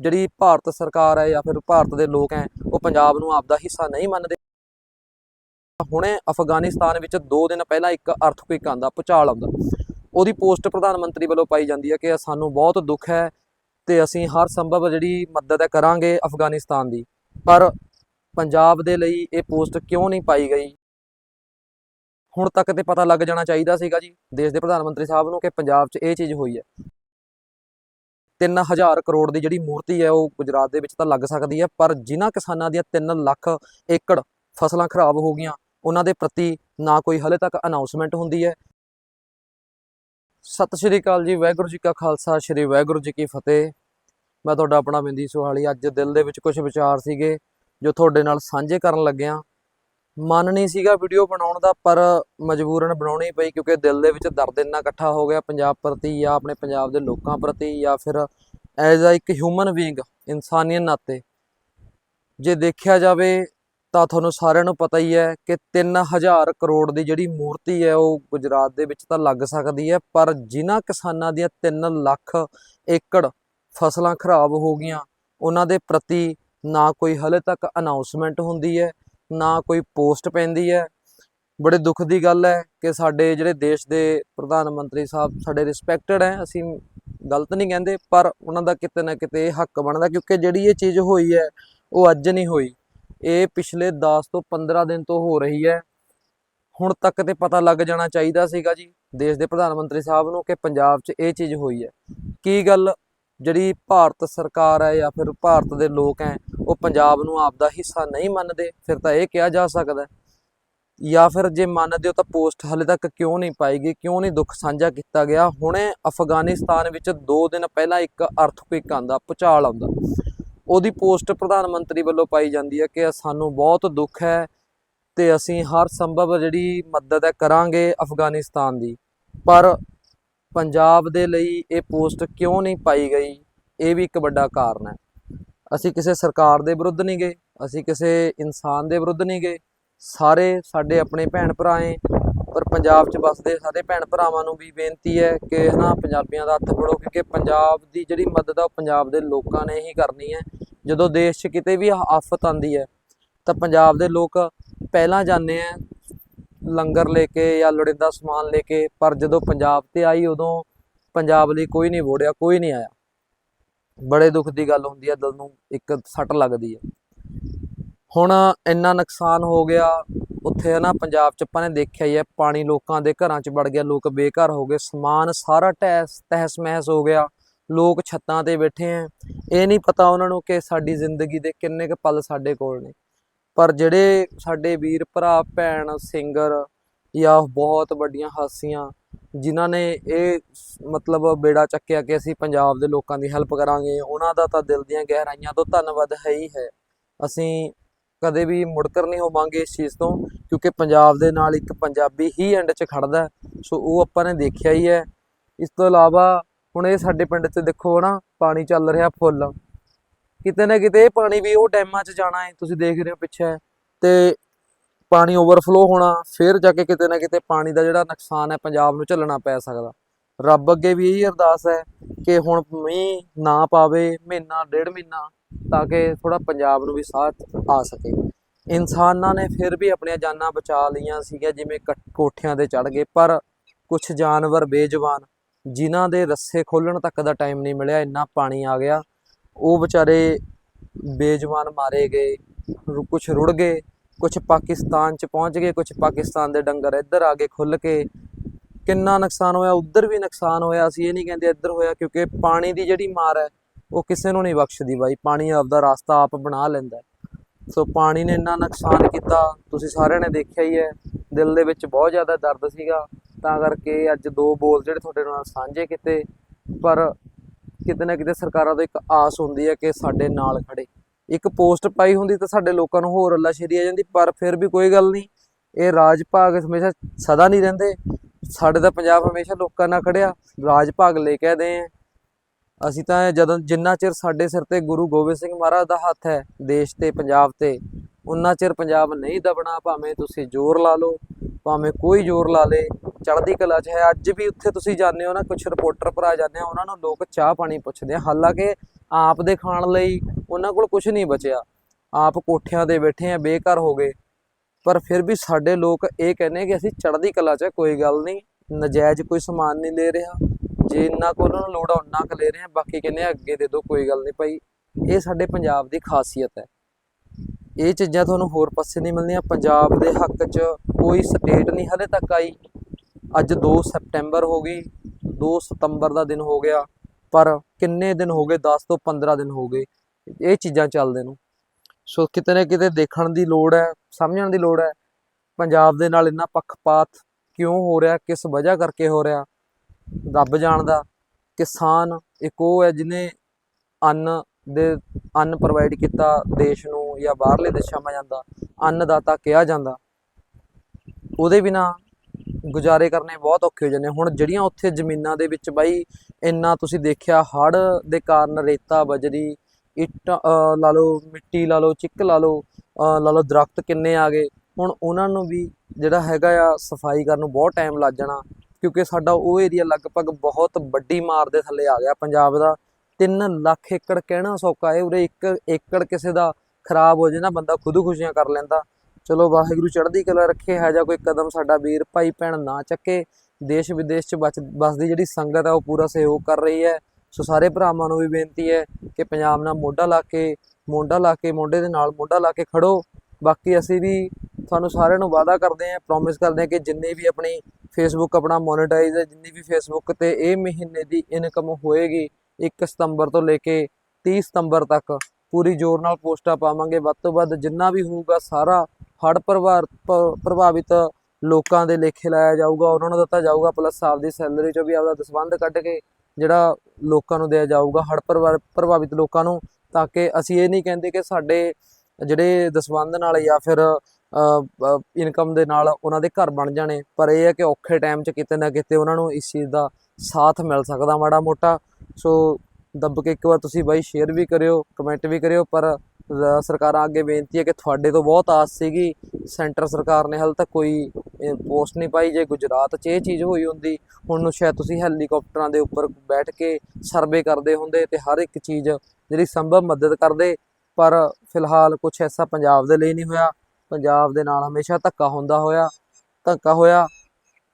ਜਿਹੜੀ ਭਾਰਤ ਸਰਕਾਰ ਹੈ ਜਾਂ ਫਿਰ ਭਾਰਤ ਦੇ ਲੋਕ ਹੈ, ਉਹ ਪੰਜਾਬ ਨੂੰ ਆਪਦਾ ਹਿੱਸਾ ਨਹੀਂ ਮੰਨਦੇ। ਹੁਣੇ ਅਫਗਾਨਿਸਤਾਨ ਵਿੱਚ 2 ਦਿਨ ਪਹਿਲਾਂ ਇੱਕ ਅਰਥਕੁਇਕ ਆਂਦਾ ਭੂਚਾਲ ਆਉਂਦਾ। ਉਹਦੀ ਪੋਸਟ ਪ੍ਰਧਾਨ ਮੰਤਰੀ ਵੱਲੋਂ ਪਾਈ ਜਾਂਦੀ ਹੈ ਕਿ ਸਾਨੂੰ ਬਹੁਤ ਦੁੱਖ ਹੈ ਤੇ ਅਸੀਂ ਹਰ ਸੰਭਵ ਜਿਹੜੀ ਮਦਦ ਹੈ ਕਰਾਂਗੇ ਅਫਗਾਨਿਸਤਾਨ ਦੀ। ਪਰ ਪੰਜਾਬ ਦੇ ਲਈ ਇਹ ਪੋਸਟ ਕਿਉਂ ਨਹੀਂ ਪਾਈ ਗਈ? ਹੁਣ ਤੱਕ ਤੇ ਪਤਾ ਲੱਗ ਜਾਣਾ ਚਾਹੀਦਾ ਸੀਗਾ ਜੀ, ਦੇਸ਼ ਦੇ ਪ੍ਰਧਾਨ ਮੰਤਰੀ ਸਾਹਿਬ ਨੂੰ ਕਿ ਪੰਜਾਬ 'ਚ ਇਹ ਚੀਜ਼ ਹੋਈ ਹੈ। 3000 ਕਰੋੜ ਦੀ ਜਿਹੜੀ ਮੂਰਤੀ ਹੈ, ਉਹ ਗੁਜਰਾਤ ਦੇ ਵਿੱਚ ਤਾਂ ਲੱਗ ਸਕਦੀ ਹੈ, ਪਰ ਜਿਨ੍ਹਾਂ ਕਿਸਾਨਾਂ ਦੀਆਂ 3 ਲੱਖ ਏਕੜ ਫਸਲਾਂ ਖਰਾਬ ਹੋ ਗਈਆਂ, ਉਹਨਾਂ ਦੇ ਪ੍ਰਤੀ ਨਾ ਕੋਈ ਹਲੇ ਤੱਕ ਅਨਾਉਂਸਮੈਂਟ ਹੁੰਦੀ ਹੈ। ਸਤਿ ਸ਼੍ਰੀ ਅਕਾਲ ਜੀ, ਵਾਹਿਗੁਰੂ ਜੀ ਕਾ ਖਾਲਸਾ, ਸ਼੍ਰੀ ਵਾਹਿਗੁਰੂ ਜੀ ਕੀ ਫਤਿਹ। ਮੈਂ ਤੁਹਾਡਾ ਆਪਣਾ ਬਿੰਦੀ ਸੁਹਾਲੀ, ਅੱਜ ਦਿਲ ਦੇ ਵਿੱਚ ਕੁਝ ਵਿਚਾਰ ਸੀਗੇ, ਜੋ ਤੁਹਾਡੇ ਨਾਲ ਸਾਂਝੇ ਕਰਨ ਲੱਗਿਆ ਮਨ ਨਹੀਂ ਸੀਗਾ ਵੀਡੀਓ ਬਣਾਉਣ ਦਾ, ਪਰ ਮਜਬੂਰਨ ਬਣਾਉਣੀ ਪਈ, ਕਿਉਂਕਿ ਦਿਲ ਦੇ ਵਿੱਚ ਦਰਦ ਇੰਨਾ ਇਕੱਠਾ ਹੋ ਗਿਆ, ਪੰਜਾਬ ਪ੍ਰਤੀ ਜਾਂ ਆਪਣੇ ਪੰਜਾਬ ਦੇ ਲੋਕਾਂ ਪ੍ਰਤੀ ਜਾਂ ਫਿਰ ਐਜ਼ ਆ ਇੱਕ ਹਿਊਮਨ ਬੀਇੰਗ ਇਨਸਾਨੀਅਤ ਨਾਤੇ। ਜੇ ਦੇਖਿਆ ਜਾਵੇ ਤਾਂ ਤੁਹਾਨੂੰ ਸਾਰਿਆਂ ਨੂੰ ਪਤਾ ਹੀ ਹੈ ਕਿ 3000 ਕਰੋੜ ਦੀ ਜਿਹੜੀ ਮੂਰਤੀ ਹੈ, ਉਹ ਗੁਜਰਾਤ ਦੇ ਵਿੱਚ ਤਾਂ ਲੱਗ ਸਕਦੀ ਹੈ, ਪਰ ਜਿਨ੍ਹਾਂ ਕਿਸਾਨਾਂ ਦੀਆਂ 3 ਲੱਖ ਏਕੜ ਫਸਲਾਂ ਖਰਾਬ ਹੋ ਗਈਆਂ, ਉਹਨਾਂ ਦੇ ਪ੍ਰਤੀ ਨਾ ਕੋਈ ਹਲੇ ਤੱਕ ਅਨਾਉਂਸਮੈਂਟ ਹੁੰਦੀ ਹੈ, ਨਾ ਕੋਈ ਪੋਸਟ ਪੈਂਦੀ ਹੈ। ਬੜੇ ਦੁੱਖ ਦੀ ਗੱਲ ਹੈ ਕਿ ਸਾਡੇ ਜਿਹੜੇ ਦੇਸ਼ ਦੇ ਪ੍ਰਧਾਨ ਮੰਤਰੀ ਸਾਹਿਬ ਸਾਡੇ ਰਿਸਪੈਕਟਡ ਹੈ, ਅਸੀਂ ਗਲਤ ਨਹੀਂ ਕਹਿੰਦੇ, ਪਰ ਉਹਨਾਂ ਦਾ ਕਿਤੇ ਨਾ ਕਿਤੇ ਇਹ ਹੱਕ ਬਣਦਾ, ਕਿਉਂਕਿ ਜਿਹੜੀ ਇਹ ਚੀਜ਼ ਹੋਈ ਹੈ, ਉਹ ਅੱਜ ਨਹੀਂ ਹੋਈ। ਇਹ ਪਿਛਲੇ 10 ਤੋਂ 15 ਦਿਨ ਤੋਂ ਹੋ ਰਹੀ ਹੈ। ਹੁਣ ਤੱਕ ਤੇ ਪਤਾ ਲੱਗ ਜਾਣਾ ਚਾਹੀਦਾ ਸੀਗਾ ਜੀ, ਦੇਸ਼ ਦੇ ਪ੍ਰਧਾਨ ਮੰਤਰੀ ਸਾਹਿਬ ਨੂੰ ਕਿ ਪੰਜਾਬ 'ਚ ਇਹ ਚੀਜ਼ ਹੋਈ ਹੈ। ਕੀ ਗੱਲ ਜਿਹੜੀ ਭਾਰਤ ਸਰਕਾਰ ਹੈ ਜਾਂ ਫਿਰ ਭਾਰਤ ਦੇ ਲੋਕ ਹੈ, ਉਹ ਪੰਜਾਬ ਨੂੰ ਆਪਦਾ ਹਿੱਸਾ ਨਹੀਂ ਮੰਨਦੇ? ਫਿਰ ਤਾਂ ਇਹ ਕਿਹਾ ਜਾ ਸਕਦਾ ਜਾਂ ਫਿਰ ਜੇ ਮੰਨਦੇ ਹੋ ਤਾਂ ਪੋਸਟ ਹਾਲੇ ਤੱਕ ਕਿਉਂ ਨਹੀਂ ਪਾਈ ਗਈ, ਕਿਉਂ ਨਹੀਂ ਦੁੱਖ ਸਾਂਝਾ ਕੀਤਾ ਗਿਆ? ਹੁਣੇ ਅਫਗਾਨਿਸਤਾਨ ਵਿੱਚ 2 ਦਿਨ ਪਹਿਲਾਂ ਇੱਕ ਅਰਥਕੁਇਕ ਆਂਦਾ ਭੂਚਾਲ ਆਉਂਦਾ। ਉਹਦੀ ਪੋਸਟ ਪ੍ਰਧਾਨ ਮੰਤਰੀ ਵੱਲੋਂ ਪਾਈ ਜਾਂਦੀ ਹੈ ਕਿ ਸਾਨੂੰ ਬਹੁਤ ਦੁੱਖ ਹੈ ਤੇ ਅਸੀਂ ਹਰ ਸੰਭਵ ਜਿਹੜੀ ਮਦਦ ਹੈ ਕਰਾਂਗੇ ਅਫਗਾਨਿਸਤਾਨ ਦੀ। ਪਰ ਪੰਜਾਬ ਦੇ ਲਈ ਇਹ ਪੋਸਟ ਕਿਉਂ ਨਹੀਂ ਪਾਈ ਗਈ, ਇਹ ਵੀ ਇੱਕ ਵੱਡਾ ਕਾਰਨ ਹੈ। ਅਸੀਂ ਕਿਸੇ ਸਰਕਾਰ ਦੇ ਵਿਰੁੱਧ ਨਹੀਂ ਗਏ, ਅਸੀਂ ਕਿਸੇ ਇਨਸਾਨ ਦੇ ਵਿਰੁੱਧ ਨਹੀਂ ਗਏ ਸਾਰੇ ਸਾਡੇ ਆਪਣੇ ਭੈਣ ਭਰਾ ਏ, ਪਰ ਪੰਜਾਬ 'ਚ ਵੱਸਦੇ ਸਾਰੇ ਭੈਣ ਭਰਾਵਾਂ ਨੂੰ ਵੀ ਬੇਨਤੀ ਹੈ ਕਿ ਹਨਾ ਪੰਜਾਬੀਆਂ ਦਾ ਹੱਥ ਫੜੋ, ਕਿਉਂਕਿ ਪੰਜਾਬ ਦੀ ਜਿਹੜੀ ਮਦਦ ਆ ਉਹ ਪੰਜਾਬ ਦੇ ਲੋਕਾਂ ਨੇ ਹੀ ਕਰਨੀ ਹੈ। ਜਦੋਂ ਦੇਸ਼ 'ਚ ਕਿਤੇ ਵੀ ਆਫਤ ਆਂਦੀ ਹੈ, ਤਾਂ ਪੰਜਾਬ ਦੇ ਲੋਕ ਪਹਿਲਾਂ ਜਾਂਦੇ ਆ ਲੰਗਰ ਲੈ ਕੇ ਜਾਂ ਲੋੜੀਂਦਾ ਸਮਾਨ ਲੈ ਕੇ, ਪਰ ਜਦੋਂ ਪੰਜਾਬ ਤੇ ਆਈ ਉਦੋਂ ਪੰਜਾਬ ਲਈ ਕੋਈ ਨਹੀਂ ਵੋੜਿਆ, ਕੋਈ ਨਹੀਂ ਆਇਆ। ਬੜੇ ਦੁੱਖ ਦੀ ਗੱਲ ਹੁੰਦੀ ਹੈ, ਦਿਲ ਨੂੰ ਇੱਕ ਸੱਟ ਲੱਗਦੀ ਹੈ। ਹੁਣ ਇੰਨਾ ਨੁਕਸਾਨ ਹੋ ਗਿਆ, ਉੱਥੇ ਨਾ ਪੰਜਾਬ ਚ ਆਪਾਂ ਨੇ ਦੇਖਿਆ ਹੀ ਹੈ, ਪਾਣੀ ਲੋਕਾਂ ਦੇ ਘਰਾਂ ਚ ਵੜ ਗਿਆ, ਲੋਕ ਬੇਘਰ ਹੋ ਗਏ, ਸਮਾਨ ਸਾਰਾ ਟਹਿਸ, ਤਹਿਸ ਮਹਿਸ ਹੋ ਗਿਆ, ਲੋਕ ਛੱਤਾਂ ਤੇ ਬੈਠੇ ਆ ਇਹ ਨਹੀਂ ਪਤਾ ਉਹਨਾਂ ਨੂੰ ਕਿ ਸਾਡੀ ਜ਼ਿੰਦਗੀ ਦੇ ਕਿੰਨੇ ਕੁ ਪਲ ਸਾਡੇ ਕੋਲ ਨੇ। ਪਰ ਜਿਹੜੇ ਸਾਡੇ ਵੀਰ ਭਰਾ, ਭੈਣ, ਸਿੰਗਰ ਜਾਂ ਬਹੁਤ ਵੱਡੀਆਂ ਹਾਸੀਆਂ, ਜਿਨ੍ਹਾਂ ਨੇ ਇਹ ਮਤਲਬ ਬੇੜਾ ਚੱਕਿਆ ਕਿ ਅਸੀਂ ਪੰਜਾਬ ਦੇ ਲੋਕਾਂ ਦੀ ਹੈਲਪ ਕਰਾਂਗੇ, ਉਹਨਾਂ ਦਾ ਤਾਂ ਦਿਲ ਦੀਆਂ ਗਹਿਰਾਈਆਂ ਤੋਂ ਧੰਨਵਾਦ ਹੈ ਹੀ ਹੈ। ਅਸੀਂ ਕਦੇ ਵੀ ਮੁੜਕਰ ਨਹੀਂ ਹੋਵਾਂਗੇ ਇਸ ਚੀਜ਼ ਤੋਂ, ਕਿਉਂਕਿ ਪੰਜਾਬ ਦੇ ਨਾਲ ਇੱਕ ਪੰਜਾਬੀ ਹੀ ਐਂਡ 'ਚ ਖੜਦਾ ਸੋ ਉਹ ਆਪਾਂ ਨੇ ਦੇਖਿਆ ਹੀ ਹੈ। ਇਸ ਤੋਂ ਇਲਾਵਾ ਹੁਣ ਇਹ ਸਾਡੇ ਪਿੰਡ 'ਚ ਦੇਖੋ ਨਾ, ਪਾਣੀ ਚੱਲ ਰਿਹਾ ਫੁੱਲ। ਕਿਤੇ ਨਾ ਕਿਤੇ ਇਹ ਪਾਣੀ ਵੀ ਉਹ ਡੈਮਾਂ 'ਚ ਜਾਣਾ ਹੈ, ਤੁਸੀਂ ਦੇਖ ਰਹੇ ਹੋ ਪਿੱਛੇ। ਤੇ ਪਾਣੀ ਓਵਰਫਲੋ ਹੋਣਾ, ਫਿਰ ਜਾ ਕੇ ਕਿਤੇ ਨਾ ਕਿਤੇ ਪਾਣੀ ਦਾ ਜਿਹੜਾ ਨੁਕਸਾਨ ਹੈ ਪੰਜਾਬ ਨੂੰ ਝੱਲਣਾ ਪੈ ਸਕਦਾ। ਰੱਬ ਅੱਗੇ ਵੀ ਇਹੀ ਅਰਦਾਸ ਹੈ ਕਿ ਹੁਣ ਮੀਂਹ ਨਾ ਪਾਵੇ, ਮਹੀਨਾ, ਡੇਢ ਮਹੀਨਾ ਤਾਂ ਕਿ ਥੋੜਾ ਪੰਜਾਬ ਨੂੰ ਵੀ ਸਾਥ ਆ ਸਕੇ। ਇਨਸਾਨਾਂ ਨੇ ਫਿਰ ਵੀ ਆਪਣੀਆਂ ਜਾਨਾਂ ਬਚਾ ਲਈਆਂ ਸੀਗੀਆਂ, ਜਿਵੇਂ ਕੱਟ- ਕੋਠਿਆਂ ਤੇ ਚੜ ਗਏ, ਪਰ ਕੁਝ ਜਾਨਵਰ ਬੇਜਵਾਨ, ਜਿਨ੍ਹਾਂ ਦੇ ਰੱਸੇ ਖੋਲਣ ਤੱਕ ਦਾ ਟਾਈਮ ਨਹੀਂ ਮਿਲਿਆ, ਇੰਨਾ ਪਾਣੀ ਆ ਗਿਆ। ਉਹ ਵਿਚਾਰੇ ਬੇਜਵਾਨ ਮਾਰੇ ਗਏ ਕੁਝ ਰੁੜ ਗਏ ਕੁਝ ਪਾਕਿਸਤਾਨ ਚ ਪਹੁੰਚ ਗਏ ਕੁਝ ਪਾਕਿਸਤਾਨ ਦੇ ਡੰਗਰ ਇੱਧਰ ਆ ਗਏ ਖੁੱਲ ਕੇ ਕਿੰਨਾ ਨੁਕਸਾਨ ਹੋਇਆ, ਉੱਧਰ ਵੀ ਨੁਕਸਾਨ ਹੋਇਆ ਅਸੀਂ ਇਹ ਨਹੀਂ ਕਹਿੰਦੇ ਇੱਧਰ ਹੋਇਆ, ਕਿਉਂਕਿ ਪਾਣੀ ਦੀ ਜਿਹੜੀ ਮਾਰ ਹੈ ਉਹ ਕਿਸੇ ਨੂੰ ਨਹੀਂ ਬਖਸ਼ਦੀ ਬਾਈ। ਪਾਣੀ ਆਪਦਾ ਰਸਤਾ ਆਪ ਬਣਾ ਲੈਂਦਾ ਸੋ ਪਾਣੀ ਨੇ ਇੰਨਾ ਨੁਕਸਾਨ ਕੀਤਾ, ਤੁਸੀਂ ਸਾਰਿਆਂ ਨੇ ਦੇਖਿਆ ਹੀ ਹੈ। ਦਿਲ ਦੇ ਵਿੱਚ ਬਹੁਤ ਜ਼ਿਆਦਾ ਦਰਦ ਸੀਗਾ। ਤਾਂ ਕਰਕੇ ਅੱਜ ਦੋ ਬੋਲ ਜਿਹੜੇ ਤੁਹਾਡੇ ਨਾਲ ਸਾਂਝੇ ਕੀਤੇ, ਪਰ ਕਿਤੇ ਨਾ ਕਿਤੇ ਸਰਕਾਰਾਂ ਤੋਂ ਇੱਕ ਆਸ ਹੁੰਦੀ ਹੈ ਕਿ ਸਾਡੇ ਨਾਲ ਖੜੇ ਇੱਕ ਪੋਸਟ ਪਾਈ ਹੁੰਦੀ ਤਾਂ ਸਾਡੇ ਲੋਕਾਂ ਨੂੰ ਹੋਰ ਅੱਲਾਸ਼ੇਰੀ ਆ ਜਾਂਦੀ, ਪਰ ਫਿਰ ਵੀ ਕੋਈ ਗੱਲ ਨਹੀਂ। ਇਹ ਰਾਜ ਭਾਗ ਹਮੇਸ਼ਾ ਸਦਾ ਨਹੀਂ ਰਹਿੰਦੇ। ਸਾਡੇ ਤਾਂ ਪੰਜਾਬ ਹਮੇਸ਼ਾ ਲੋਕਾਂ ਨਾਲ ਖੜਿਆ ਰਾਜ ਭਾਗ ਲੈ ਕੇ ਆਦੇ ਆ ਅਸੀਂ ਤਾਂ ਜਦੋਂ ਜਿੰਨਾ ਚਿਰ ਸਾਡੇ ਸਿਰ ਤੇ ਗੁਰੂ ਗੋਬਿੰਦ ਸਿੰਘ ਮਹਾਰਾਜ ਦਾ ਹੱਥ ਹੈ ਦੇਸ਼ ਤੇ, ਪੰਜਾਬ ਤੇ, ਉਨਾ ਚਿਰ ਪੰਜਾਬ ਨਹੀਂ ਦਬਣਾ, ਭਾਵੇਂ ਤੁਸੀਂ ਜ਼ੋਰ ਲਾ ਲਓ, ਭਾਵੇਂ ਕੋਈ ਜ਼ੋਰ ਲਾ ਲੇ, ਚੜ੍ਹਦੀ ਕਲਾ 'ਚ ਹੈ। ਅੱਜ ਵੀ ਉੱਥੇ ਤੁਸੀਂ ਜਾਂਦੇ ਹੋ ਨਾ ਕੁਝ ਰਿਪੋਰਟਰ ਭਰਾ ਜਾਂਦੇ ਆ ਉਹਨਾਂ ਨੂੰ ਲੋਕ ਚਾਹ ਪਾਣੀ ਪੁੱਛਦੇ ਆ। ਹਾਲਾਂਕਿ ਆਪ ਦੇ ਖਾਣ ਲਈ ਉਹਨਾਂ ਕੋਲ ਕੁਝ ਨਹੀਂ ਬਚਿਆ। ਆਪ ਕੋਠਿਆਂ ਤੇ ਬੈਠੇ ਆ, ਬੇਘਰ ਹੋ ਗਏ। ਪਰ ਫਿਰ ਵੀ ਸਾਡੇ ਲੋਕ ਇਹ ਕਹਿੰਦੇ ਕਿ ਅਸੀਂ ਚੜ੍ਹਦੀ ਕਲਾ 'ਚ ਕੋਈ ਗੱਲ ਨਹੀਂ, ਨਜਾਇਜ਼ ਕੋਈ ਸਮਾਨ ਨਹੀਂ ਲੈ ਰਿਹਾ। ਜੇ ਇੰਨਾ ਕੋਲ ਉਹਨਾਂ ਨੂੰ ਲੋੜ ਆ ਉਹਨਾਂ ਕੁ ਲੈ ਰਹੇ ਆ, ਬਾਕੀ ਕਹਿੰਦੇ ਆ, ਅੱਗੇ ਦੇ ਦਿਓ ਕੋਈ ਗੱਲ ਨਹੀਂ ਭਾਈ। ਇਹ ਸਾਡੇ ਪੰਜਾਬ ਦੀ ਖਾਸੀਅਤ ਹੈ। ਇਹ ਚੀਜ਼ਾਂ ਤੁਹਾਨੂੰ ਹੋਰ ਪਾਸੇ ਨਹੀਂ ਮਿਲਣੀਆਂ। ਪੰਜਾਬ ਦੇ ਹੱਕ 'ਚ ਕੋਈ ਸਟੇਟ ਨਹੀਂ ਹਲੇ ਤੱਕ ਆਈ। ਅੱਜ 2 ਸਤੰਬਰ ਹੋ ਗਈ 2 ਸਤੰਬਰ ਦਾ ਦਿਨ ਹੋ ਗਿਆ, ਪਰ ਕਿੰਨੇ ਦਿਨ ਹੋ ਗਏ? 10 ਤੋਂ 15 ਦਿਨ ਹੋ ਗਏ। ਇਹ ਚੀਜ਼ਾਂ ਚੱਲਦੇ ਨੂੰ। ਸੋ ਕਿਤੇ ਨਾ ਕਿਤੇ ਦੇਖਣ ਦੀ ਲੋੜ ਹੈ, ਸਮਝਣ ਦੀ ਲੋੜ ਹੈ। ਪੰਜਾਬ ਦੇ ਨਾਲ ਇੰਨਾ ਪੱਖਪਾਤ ਕਿਉਂ ਹੋ ਰਿਹਾ, ਕਿਸ ਵਜ੍ਹਾ ਕਰਕੇ ਹੋ ਰਿਹਾ? ਰੱਬ ਜਾਣਦਾ ਕਿਸਾਨ ਇੱਕ ਉਹ ਹੈ ਜਿਹਨੇ ਅੰਨ ਦੇ, ਅੰਨ ਪ੍ਰੋਵਾਈਡ ਕੀਤਾ ਦੇਸ਼ ਨੂੰ ਜਾਂ ਬਾਹਰਲੇ ਦੇਸ਼ਾਂ ਮਾ ਜਾਂਦਾ, ਅੰਨਦਾਤਾ ਕਿਹਾ ਜਾਂਦਾ। ਉਹਦੇ ਬਿਨਾ ਗੁਜ਼ਾਰੇ ਕਰਨੇ ਬਹੁਤ ਔਖੇ ਹੋ ਜਾਂਦੇ ਹੁਣ ਜਿਹੜੀਆਂ ਉੱਥੇ ਜ਼ਮੀਨਾਂ ਦੇ ਵਿੱਚ ਬਾਈ ਇੰਨਾ ਤੁਸੀਂ ਦੇਖਿਆ, ਹੜ੍ਹ ਦੇ ਕਾਰਨ ਰੇਤਾ ਬਜਰੀ ਇੱਟ ਲਾ ਲਓ, ਮਿੱਟੀ ਲਾ ਲਓ, ਚਿੱਕ ਲਾ ਲਓ ਲਾ ਲਓ ਦਰਖਤ ਕਿੰਨੇ ਆ ਗਏ। ਹੁਣ ਉਹਨਾਂ ਨੂੰ ਵੀ ਜਿਹੜਾ ਹੈਗਾ ਆ ਸਫ਼ਾਈ ਕਰਨ ਨੂੰ ਬਹੁਤ ਟਾਈਮ ਲੱਗ ਜਾਣਾ। ਕਿਉਂਕਿ ਸਾਡਾ ਉਹ ਏਰੀਆ ਲਗਭਗ ਬਹੁਤ ਵੱਡੀ ਮਾਰ ਦੇ ਥੱਲੇ ਆ ਗਿਆ ਪੰਜਾਬ ਦਾ। 3 ਲੱਖ ਏਕੜ ਕਹਿਣਾ ਸੌਖਾ ਹੈ, ਉਰੇ ਇੱਕ ਏਕੜ ਕਿਸੇ ਦਾ ਖਰਾਬ ਹੋ ਜੇ ਨਾ ਬੰਦਾ ਖੁਦਕੁਸ਼ੀਆਂ ਕਰ ਲੈਂਦਾ। ਚਲੋ ਵਾਹਿਗੁਰੂ ਚੜ੍ਹਦੀ ਕਲਾ ਰੱਖੇ ਹੈ ਜਾਂ ਕੋਈ ਕਦਮ ਸਾਡਾ ਵੀਰ, ਭਾਈ, ਭੈਣ ਨਾ ਚੱਕੇ। ਦੇਸ਼ ਵਿਦੇਸ਼ ਚ ਬਚ ਬਸਦੀ ਜਿਹੜੀ ਸੰਗਤ ਹੈ ਉਹ ਪੂਰਾ ਸਹਿਯੋਗ ਕਰ ਰਹੀ ਹੈ। ਸੋ ਸਾਰੇ ਭਰਾਵਾਂ ਨੂੰ ਵੀ ਬੇਨਤੀ ਹੈ ਕਿ ਪੰਜਾਬ ਨਾਲ ਮੋਢਾ ਲਾ ਕੇ, ਮੋਢਾ ਲਾ ਕੇ, ਮੋਢੇ ਦੇ ਨਾਲ ਮੋਢਾ ਲਾ ਕੇ ਖੜੋ। ਬਾਕੀ ਅਸੀਂ ਵੀ ਤੁਹਾਨੂੰ ਸਾਰਿਆਂ ਨੂੰ ਵਾਅਦਾ ਕਰਦੇ ਹਾਂ ਪ੍ਰੋਮਿਸ ਕਰਦੇ ਹਾਂ ਕਿ ਜਿੰਨੇ ਵੀ ਆਪਣੀ ਫੇਸਬੁੱਕ ਆਪਣਾ ਮੋਨੇਟਾਈਜ਼ ਹੈ, ਜਿੰਨੀ ਵੀ ਫੇਸਬੁੱਕ ਤੇ ਇਹ ਮਹੀਨੇ ਦੀ ਇਨਕਮ ਹੋਏਗੀ 1 ਸਤੰਬਰ ਤੋਂ ਲੈ ਕੇ 30 ਸਤੰਬਰ ਤੱਕ ਪੂਰੀ ਜ਼ੋਰ ਨਾਲ ਪੋਸਟਾਂ ਪਾਵਾਂਗੇ। ਵੱਧ ਤੋਂ ਵੱਧ ਜਿੰਨਾ ਵੀ ਹੋਊਗਾ ਸਾਰਾ ਹੜ੍ਹ ਪਰਿਵਾਰ ਪ੍ਰਭਾਵਿਤ ਲੋਕਾਂ ਦੇ ਲੇਖੇ ਲਾਇਆ ਜਾਊਗਾ, ਉਹਨਾਂ ਨੂੰ ਦਿੱਤਾ ਜਾਊਗਾ ਪਲੱਸ ਆਪਦੀ ਸੈਲਰੀ ਚੋਂ ਵੀ ਆਪਦਾ ਦਸਵੰਧ ਕੱਢ ਕੇ ਜਿਹੜਾ ਲੋਕਾਂ ਨੂੰ ਦਿਆ ਜਾਊਗਾ, ਹੜ੍ਹ ਪਰਿਵਾਰ ਪ੍ਰਭਾਵਿਤ ਲੋਕਾਂ ਨੂੰ, ਤਾਂ ਕਿ ਅਸੀਂ ਇਹ ਨਹੀਂ ਕਹਿੰਦੇ ਕਿ ਸਾਡੇ ਜਿਹੜੇ ਦਸਵੰਧ ਨਾਲ ਜਾਂ ਫਿਰ ਇਨਕਮ ਦੇ ਨਾਲ ਉਹਨਾਂ ਦੇ ਘਰ ਬਣ ਜਾਣੇ। ਪਰ ਇਹ ਹੈ ਕਿ ਔਖੇ ਟਾਈਮ 'ਚ ਕਿਤੇ ਨਾ ਕਿਤੇ ਉਹਨਾਂ ਨੂੰ ਇਸ ਚੀਜ਼ ਦਾ ਸਾਥ ਮਿਲ ਸਕਦਾ ਮਾੜਾ ਮੋਟਾ। ਸੋ ਦੱਬ ਕੇ ਇੱਕ ਵਾਰ ਤੁਸੀਂ ਬਾਈ ਸ਼ੇਅਰ ਵੀ ਕਰਿਓ ਕਮੈਂਟ ਵੀ ਕਰਿਓ। ਪਰ ਸਰਕਾਰਾਂ ਅੱਗੇ ਬੇਨਤੀ ਹੈ ਕਿ ਤੁਹਾਡੇ ਤੋਂ ਬਹੁਤ ਆਸ ਸੀਗੀ। ਸੈਂਟਰ ਸਰਕਾਰ ਨੇ ਹਾਲੇ ਤੱਕ ਕੋਈ ਪੋਸਟ ਨਹੀਂ ਪਾਈ। ਜੇ ਗੁਜਰਾਤ 'ਚ ਇਹ ਚੀਜ਼ ਹੋਈ ਹੁੰਦੀ, ਹੁਣ ਨੂੰ ਸ਼ਾਇਦ ਤੁਸੀਂ ਹੈਲੀਕਾਪਟਰਾਂ ਦੇ ਉੱਪਰ ਬੈਠ ਕੇ ਸਰਵੇ ਕਰਦੇ ਹੁੰਦੇ ਤੇ ਹਰ ਇੱਕ ਚੀਜ਼ ਜਿਹੜੀ ਸੰਭਵ ਮਦਦ ਕਰਦੇ। ਪਰ ਫਿਲਹਾਲ ਕੁਝ ਐਸਾ ਪੰਜਾਬ ਦੇ ਲਈ ਨਹੀਂ ਹੋਇਆ। ਪੰਜਾਬ ਦੇ ਨਾਲ ਹਮੇਸ਼ਾ ਧੱਕਾ ਹੁੰਦਾ ਹੋਇਆ, ਧੱਕਾ ਹੋਇਆ।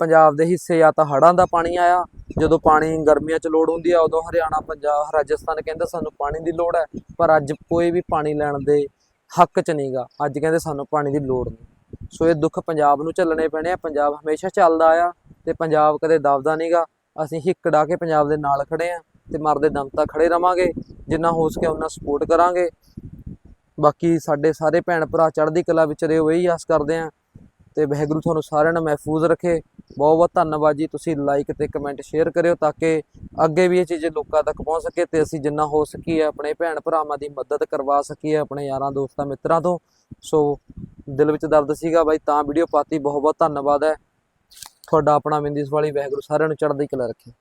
ਪੰਜਾਬ ਦੇ ਹਿੱਸੇ ਜਾਂ ਤਾਂ ਹੜ੍ਹਾਂ ਦਾ ਪਾਣੀ ਆਇਆ। ਜਦੋਂ ਪਾਣੀ ਗਰਮੀਆਂ 'ਚ ਲੋੜ ਹੁੰਦੀ ਆ, ਉਦੋਂ ਹਰਿਆਣਾ, ਪੰਜਾਬ, ਰਾਜਸਥਾਨ ਕਹਿੰਦਾ ਸਾਨੂੰ ਪਾਣੀ ਦੀ ਲੋੜ ਹੈ। ਪਰ ਅੱਜ ਕੋਈ ਵੀ ਪਾਣੀ ਲੈਣ ਦੇ ਹੱਕ 'ਚ ਨਹੀਂਗਾ। ਅੱਜ ਕਹਿੰਦੇ ਸਾਨੂੰ ਪਾਣੀ ਦੀ ਲੋੜ ਨਹੀਂ। ਸੋ ਇਹ ਦੁੱਖ ਪੰਜਾਬ ਨੂੰ ਝੱਲਣੇ ਪੈਣੇ ਆ। ਪੰਜਾਬ ਹਮੇਸ਼ਾ ਚੱਲਦਾ ਆਇਆ ਤੇ ਪੰਜਾਬ ਕਦੇ ਦਬਦਾ ਨਹੀਂਗਾ। ਅਸੀਂ ਹਿੱਕ ਡਾ ਕੇ ਪੰਜਾਬ ਦੇ ਨਾਲ ਖੜੇ ਆ ਤੇ ਮਰਦੇ ਦਮ ਤੱਕ ਖੜੇ ਰਵਾਂਗੇ। ਜਿੰਨਾ ਹੋ ਸਕੇ ਉਹਨਾਂ ਸਪੋਰਟ ਕਰਾਂਗੇ। ਬਾਕੀ ਸਾਡੇ ਸਾਰੇ ਭੈਣ ਭਰਾ ਚੜ੍ਹਦੀ ਕਲਾ ਵਿੱਚ ਰਹੇ ਹੋਏ ਹੀ ਆਸ ਕਰਦੇ ਆ ਤੇ ਵਾਹਿਗੁਰੂ ਤੁਹਾਨੂੰ ਸਾਰਿਆਂ ਨੂੰ ਮਹਿਫੂਜ਼ ਰੱਖੇ। ਬਹੁਤ ਬਹੁਤ ਧੰਨਵਾਦ ਜੀ। ਤੁਸੀਂ ਲਾਈਕ ਤੇ ਕਮੈਂਟ ਸ਼ੇਅਰ ਕਰਿਓ ਤਾਂ ਕਿ ਅੱਗੇ ਵੀ ਇਹ ਚੀਜ਼ ਲੋਕਾਂ ਤੱਕ ਪਹੁੰਚ ਸਕੇ ਤੇ ਅਸੀਂ ਜਿੰਨਾ ਹੋ ਸਕੀਏ ਆਪਣੇ ਭੈਣ ਭਰਾਵਾਂ ਦੀ ਮਦਦ ਕਰਵਾ ਸਕੀਏ ਆਪਣੇ ਯਾਰਾਂ, ਦੋਸਤਾਂ, ਮਿੱਤਰਾਂ ਤੋਂ। ਸੋ ਦਿਲ ਵਿੱਚ ਦਰਦ ਸੀਗਾ ਬਾਈ, ਤਾਂ ਵੀਡੀਓ ਪਾਤੀ। ਬਹੁਤ ਬਹੁਤ ਧੰਨਵਾਦ ਹੈ। ਤੁਹਾਡਾ ਆਪਣਾ ਮਿੰਦੀਸ ਵਾਲੀ ਵਾਹਿਗੁਰੂ ਸਾਰਿਆਂ ਨੂੰ ਚੜ੍ਹਦੀ ਕਲਾ ਰੱਖੇ।